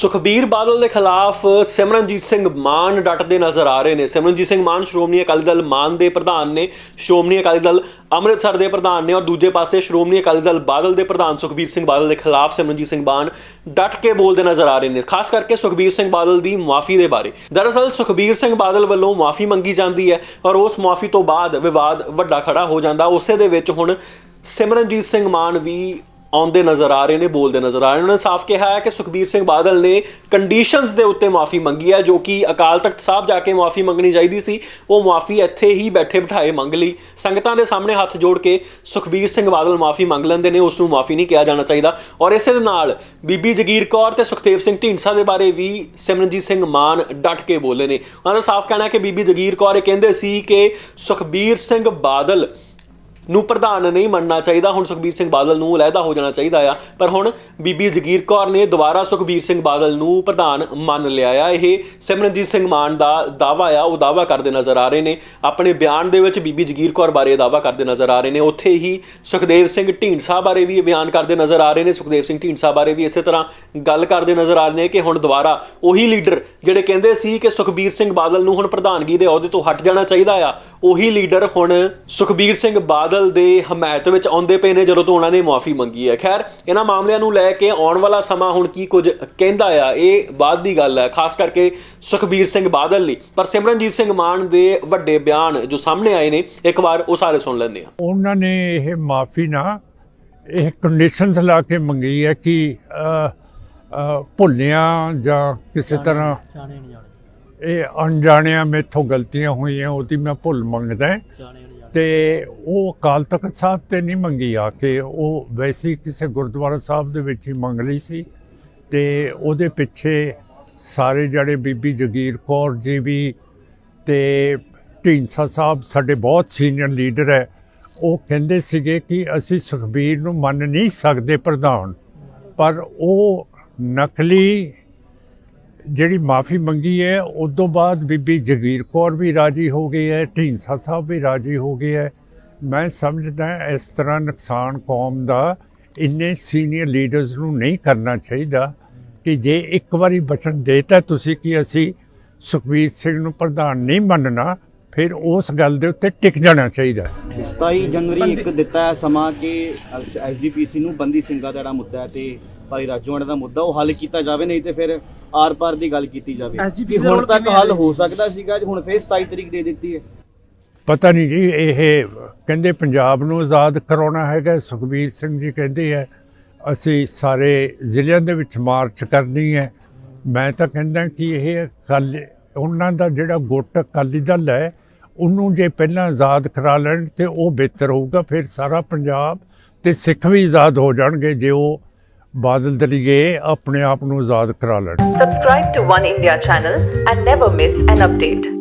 ਸੁਖਬੀਰ ਬਾਦਲ ਦੇ ਖਿਲਾਫ ਸਿਮਰਨਜੀਤ ਸਿੰਘ ਮਾਨ ਡਟਦੇ ਨਜ਼ਰ ਆ ਰਹੇ ਨੇ। ਸਿਮਰਨਜੀਤ ਸਿੰਘ ਮਾਨ, ਸ਼੍ਰੋਮਣੀ ਅਕਾਲੀ ਦਲ ਮਾਨ ਦੇ ਪ੍ਰਧਾਨ ਨੇ। ਸ਼੍ਰੋਮਣੀ ਅਕਾਲੀ ਦਲ ਅੰਮ੍ਰਿਤਸਰ ਦੇ ਪ੍ਰਧਾਨ ਨੇ ਔਰ ਦੂਜੇ ਪਾਸੇ ਸ਼੍ਰੋਮਣੀ ਅਕਾਲੀ ਦਲ ਬਾਦਲ ਦੇ ਪ੍ਰਧਾਨ ਸੁਖਬੀਰ ਸਿੰਘ ਬਾਦਲ ਦੇ ਖਿਲਾਫ ਸਿਮਰਨਜੀਤ ਸਿੰਘ ਮਾਨ ਡਟ ਕੇ ਬੋਲਦੇ ਨਜ਼ਰ ਆ ਰਹੇ ਨੇ। ਖਾਸ ਕਰਕੇ ਸੁਖਬੀਰ ਸਿੰਘ ਬਾਦਲ ਦੀ ਮਾਫੀ ਦੇ ਬਾਰੇ। ਦਰਅਸਲ ਸੁਖਬੀਰ ਸਿੰਘ ਬਾਦਲ ਵੱਲੋਂ ਮਾਫੀ ਮੰਗੀ ਜਾਂਦੀ ਹੈ ਔਰ ਉਸ ਮਾਫੀ ਤੋਂ ਬਾਅਦ ਵਿਵਾਦ ਵੱਡਾ ਖੜਾ ਹੋ ਜਾਂਦਾ। ਉਸੇ ਦੇ ਵਿੱਚ ਹੁਣ ਸਿਮਰਨਜੀਤ ਸਿੰਘ ਮਾਨ ਵੀ ਆਉਂਦੇ ਨਜ਼ਰ ਆ ਰਹੇ ਨੇ, ਬੋਲਦੇ ਨਜ਼ਰ ਆ ਰਹੇ ਨੇ। ਉਹਨਾਂ ਨੇ ਸਾਫ਼ ਕਿਹਾ ਹੈ ਕਿ ਸੁਖਬੀਰ ਸਿੰਘ ਬਾਦਲ ਨੇ ਕੰਡੀਸ਼ਨਸ ਦੇ ਉੱਤੇ ਮਾਫੀ ਮੰਗੀ ਹੈ, ਜੋ ਕਿ ਅਕਾਲ ਤਖਤ ਸਾਹਿਬ ਜਾ ਕੇ ਮਾਫੀ ਮੰਗਣੀ ਚਾਹੀਦੀ ਸੀ। ਉਹ ਮਾਫੀ ਇੱਥੇ ਹੀ ਬੈਠੇ ਬਿਠਾਏ ਮੰਗ ਲਈ। ਸੰਗਤਾਂ ਦੇ ਸਾਹਮਣੇ ਹੱਥ ਜੋੜ ਕੇ ਸੁਖਬੀਰ ਸਿੰਘ ਬਾਦਲ ਮਾਫੀ ਮੰਗ ਲੈਂਦੇ ਨੇ, ਉਸ ਨੂੰ ਮਾਫੀ ਨਹੀਂ ਕਿਹਾ ਜਾਣਾ ਚਾਹੀਦਾ। ਔਰ ਇਸੇ ਦੇ ਨਾਲ ਬੀਬੀ ਜਗੀਰ ਕੌਰ ਤੇ ਸੁਖਦੇਵ ਸਿੰਘ ਢੀਂਡਸਾ ਦੇ ਬਾਰੇ ਵੀ ਸਿਮਰਨਜੀਤ ਸਿੰਘ ਮਾਨ ਡਟ ਕੇ ਬੋਲੇ ਨੇ। ਉਹਨਾਂ ਦਾ ਸਾਫ਼ ਕਹਿਣਾ ਹੈ ਕਿ ਬੀਬੀ ਜਗੀਰ ਕੌਰ ਇਹ ਕਹਿੰਦੇ ਸੀ ਕਿ ਸੁਖਬੀਰ ਸਿੰਘ ਬਾਦਲ ਨੂੰ ਪ੍ਰਧਾਨ ਨਹੀਂ ਮੰਨਣਾ ਚਾਹੀਦਾ। ਹੁਣ ਸੁਖਬੀਰ ਸਿੰਘ ਬਾਦਲ ਨੂੰ ਅਲੱਗਾ ਹੋ ਜਾਣਾ ਚਾਹੀਦਾ ਆ। ਪਰ ਹੁਣ ਬੀਬੀ ਜਗੀਰ ਕੌਰ ਨੇ ਦੁਬਾਰਾ ਸੁਖਬੀਰ ਸਿੰਘ ਬਾਦਲ ਨੂੰ ਪ੍ਰਧਾਨ ਮੰਨ ਲਿਆ ਆ। ਇਹ ਸਿਮਰਨਜੀਤ ਸਿੰਘ ਮਾਨ ਦਾ ਦਾਵਾ ਆ। ਉਹ ਦਾਵਾ ਕਰਦੇ ਨਜ਼ਰ ਆ ਰਹੇ ਨੇ। ਆਪਣੇ ਬਿਆਨ ਦੇ ਵਿੱਚ ਬੀਬੀ ਜਗੀਰ ਕੌਰ ਬਾਰੇ ਦਾਵਾ ਕਰਦੇ ਨਜ਼ਰ ਆ ਰਹੇ ਨੇ। ਉੱਥੇ ਹੀ ਸੁਖਦੇਵ ਸਿੰਘ ਢੀਂਡਸਾ ਬਾਰੇ ਵੀ ਬਿਆਨ ਕਰਦੇ ਨਜ਼ਰ ਆ ਰਹੇ ਨੇ। ਸੁਖਦੇਵ ਸਿੰਘ ਢੀਂਡਸਾ ਬਾਰੇ ਵੀ ਇਸੇ ਤਰ੍ਹਾਂ ਗੱਲ ਕਰਦੇ ਨਜ਼ਰ ਆ ਰਹੇ ਨੇ ਕਿ ਹੁਣ ਦੁਬਾਰਾ ਉਹੀ ਲੀਡਰ ਜਿਹੜੇ ਕਹਿੰਦੇ ਸੀ ਕਿ ਸੁਖਬੀਰ ਸਿੰਘ ਬਾਦਲ ਨੂੰ ਹੁਣ ਪ੍ਰਧਾਨਗੀ ਦੇ ਅਹੁਦੇ ਤੋਂ ਹਟ ਜਾਣਾ ਚਾਹੀਦਾ ਆ ਉਹੀ ਲੀਡਰ ਹੁਣ ਸੁਖਬੀਰ ਸਿੰਘ ਬਾਦਲ ਦੇ ਹਮਾਇਤ ਵਿੱਚ ਆਉਂਦੇ ਪਏ ਨੇ ਜਦੋਂ ਤੋਂ ਉਹਨਾਂ ਨੇ ਮਾਫੀ ਮੰਗੀ ਹੈ। ਖੈਰ ਇਹਨਾਂ ਮਾਮਲਿਆਂ ਨੂੰ ਲੈ ਕੇ ਆਉਣ ਵਾਲਾ ਸਮਾਂ ਹੁਣ ਕੀ ਕੁਝ ਕਹਿੰਦਾ ਆ ਇਹ ਬਾਅਦ ਦੀ ਗੱਲ ਹੈ ਖਾਸ ਕਰਕੇ ਸੁਖਬੀਰ ਸਿੰਘ ਬਾਦਲ ਲਈ। ਪਰ ਸਿਮਰਨਜੀਤ ਸਿੰਘ ਮਾਨ ਦੇ ਵੱਡੇ ਬਿਆਨ ਜੋ ਸਾਹਮਣੇ ਆਏ ਨੇ ਇੱਕ ਵਾਰ ਉਹ ਸਾਰੇ ਸੁਣ ਲੈਂਦੇ ਆ ਉਹਨਾਂ ਨੇ ਇਹ ਮਾਫੀ ਨਾ ਇਹ ਕੰਡੀਸ਼ਨਸ ਲਾ ਕੇ ਮੰਗੀ ਹੈ ਕਿ ਭੁੱਲਿਆਂ ਜਾਂ ਕਿਸੇ ਤਰ੍ਹਾਂ ਜਾਣੇ ਨਹੀਂ ਜਾਣੇ। ਇਹ ਅਣਜਾਣਿਆਂ ਮੇਥੋਂ ਗਲਤੀਆਂ ਹੋਈਆਂ ਉਹਦੀ ਮੈਂ ਭੁੱਲ ਮੰਗਦਾ ਤੇ ਉਹ ਅਕਾਲ ਤਖਤ ਸਾਹਿਬ ਤੇ ਨਹੀਂ ਮੰਗੀ ਆ ਕੇ ਉਹ ਵੈਸੇ ਕਿਸੇ ਗੁਰਦੁਆਰਾ ਸਾਹਿਬ ਦੇ ਵਿੱਚ ਹੀ ਮੰਗ ਲਈ ਸੀ। ਤੇ ਉਹਦੇ ਪਿੱਛੇ ਸਾਰੇ ਜਿਹੜੇ ਬੀਬੀ ਜਗੀਰ ਕੌਰ ਜੀ ਵੀ ਤੇ ਢੀਂਡਸਾ ਸਾਹਿਬ ਸਾਡੇ ਬਹੁਤ ਸੀਨੀਅਰ ਲੀਡਰ ਹੈ ਉਹ ਕਹਿੰਦੇ ਸੀਗੇ ਕਿ ਅਸੀਂ ਸੁਖਬੀਰ ਨੂੰ ਮੰਨ ਨਹੀਂ ਸਕਦੇ ਪ੍ਰਧਾਨ ਪਰ ਉਹ ਨਕਲੀ ਜਿਹੜੀ ਮਾਫੀ ਮੰਗੀ ਹੈ, ਉਸ ਤੋਂ ਬਾਅਦ ਬੀਬੀ ਜਗੀਰ ਕੌਰ ਵੀ ਰਾਜੀ ਹੋ ਗਈ ਹੈ, ਢੀਂਡਸਾ ਸਾਹਿਬ ਵੀ ਰਾਜੀ ਹੋ ਗਏ ਹੈ। ਮੈਂ ਸਮਝਦਾ ਇਸ ਤਰ੍ਹਾਂ ਨੁਕਸਾਨ ਕੌਮ ਦਾ ਇੰਨੇ ਸੀਨੀਅਰ ਲੀਡਰਸ ਨੂੰ ਨਹੀਂ ਕਰਨਾ ਚਾਹੀਦਾ ਕਿ ਜੇ ਇੱਕ ਵਾਰੀ ਬਚਨ ਦੇਤਾ ਤੁਸੀਂ ਕਿ ਅਸੀਂ ਸੁਖਬੀਰ ਸਿੰਘ ਨੂੰ ਪ੍ਰਧਾਨ ਨਹੀਂ ਮੰਨਣਾ ਫਿਰ ਉਸ ਗੱਲ ਦੇ ਉੱਤੇ ਟਿਕ ਜਾਣਾ ਚਾਹੀਦਾ। 27 ਜਨਵਰੀ ਇੱਕ ਦਿੱਤਾ ਹੈ ਸਮਾਂ ਕਿ ਐਸਜੀਪੀਸੀ ਨੂੰ ਬੰਦੀ ਸਿੰਘਾਂ ਦਾ ਜਿਹੜਾ ਮੁੱਦਾ ਹੈ ਤੇ ਭਾਈ ਰਾਜੂਆਣਾ ਦਾ ਮੁੱਦਾ ਉਹ ਹੱਲ ਕੀਤਾ ਜਾਵੇ ਨਹੀਂ ਤੇ ਫਿਰ ਆਰ-ਪਾਰ ਦੀ ਗੱਲ ਕੀਤੀ ਜਾਵੇ। ਕਿ ਹੁਣ ਤੱਕ ਹੱਲ? ਹੋ ਸਕਦਾ ਸੀਗਾ ਹੁਣ ਫੇਰ 27 ਤਰੀਕ ਦੇ ਦਿੱਤੀ ਹੈ। ਪਤਾ ਨਹੀਂ ਜੀ ਇਹ ਕਹਿੰਦੇ ਪੰਜਾਬ ਨੂੰ ਆਜ਼ਾਦ ਕਰਾਉਣਾ ਹੈਗਾ ਸੁਖਬੀਰ ਸਿੰਘ ਜੀ ਕਹਿੰਦੇ ਹੈ ਅਸੀਂ ਸਾਰੇ ਜ਼ਿਲ੍ਹਿਆਂ ਦੇ ਵਿੱਚ ਮਾਰਚ ਕਰਨੀ ਹੈ। ਮੈਂ ਤਾਂ ਕਹਿੰਦਾ ਕਿ ਇਹ ਕੱਲ ਉਹਨਾਂ ਦਾ ਜਿਹੜਾ ਗੁੱਟ ਅਕਾਲੀ ਦਲ ਹੈ ਉਹਨੂੰ ਜੇ ਪਹਿਲਾਂ ਆਜ਼ਾਦ ਕਰਾ ਲੈਣ ਤੇ ਉਹ ਬਿਹਤਰ ਹੋਊਗਾ, ਫਿਰ ਸਾਰਾ ਪੰਜਾਬ ਤੇ ਸਿੱਖ ਵੀ ਆਜ਼ਾਦ ਹੋ ਜਾਣਗੇ ਜੇ ਉਹ ਬਾਦਲ ਦਲੀਏ ਆਪਣੇ ਆਪ ਨੂੰ ਆਜ਼ਾਦ ਕਰਾ ਲੈਣ Subscribe to One India channel and never miss an update.